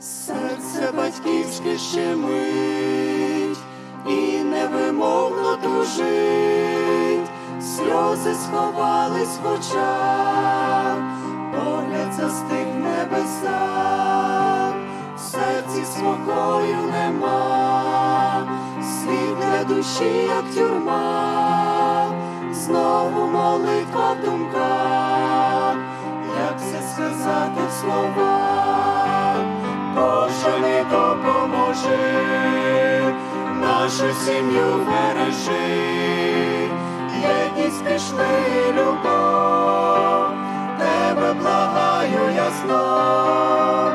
серце батьківське щемить і невимовно тужить, сльози сховались в очах, погляд застиг в небесах, в серці спокою нема, світ для душі, як тюрма, знову молитва в думках, як це сказати в словах, нашу сім'ю бережи, єдність пішли любов, тебе благаю я знов,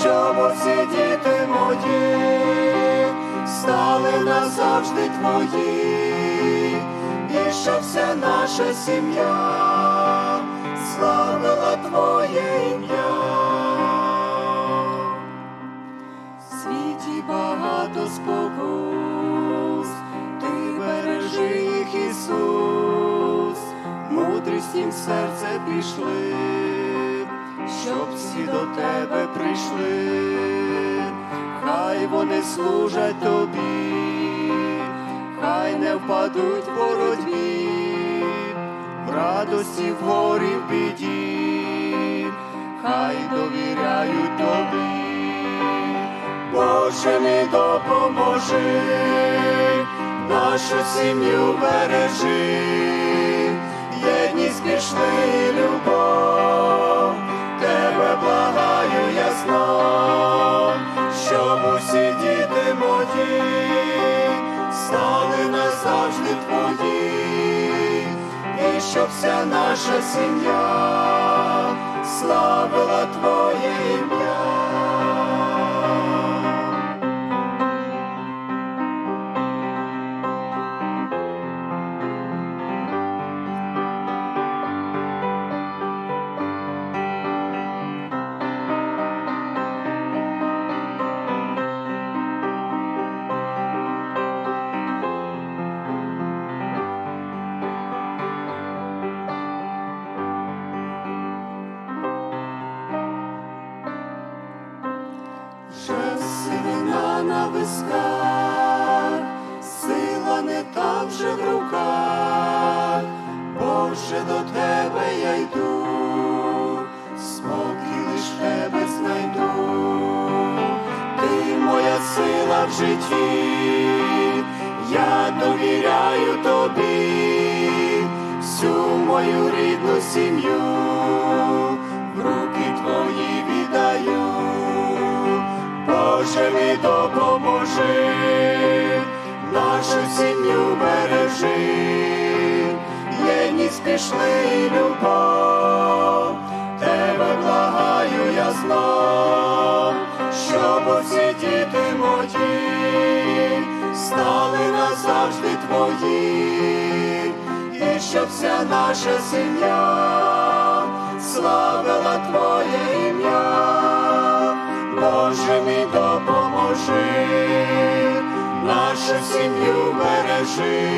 щоб усі діти мої стали назавжди твої, і щоб вся наша сім'я славила Твоє їм серце пішли, щоб всі до тебе прийшли, хай вони служать тобі, хай не впадуть в боротьбі, в радості, в горі, в біді, хай довіряють тобі. Боже, не допоможи, нашу сім'ю бережи, усі діти мої стали назавжди твої, і щоб вся наша сім'я славила Твоє ім'я. На висках, сила не там же в руках, Боже, до тебе я йду, спокій лиш тебе знайду, ти моя сила в житті, я довіряю тобі, всю мою рідну сім'ю, Боже, ми допоможи, нашу сім'ю бережи, єдність пішли любов, тебе благаю я знов, щоб усі діти мої стали назавжди твої, і щоб вся наша сім'я славила Твоє ім'я. Боже, мій допоможи, нашу сім'ю бережи,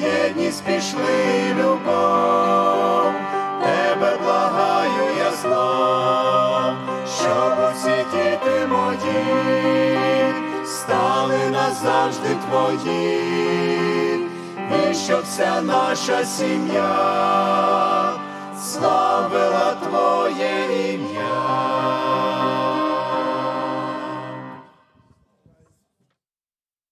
єдність пішли любов, тебе благаю я знов, щоб усі діти мої стали назавжди твої, і щоб вся наша сім'я славила Твоє ім'я.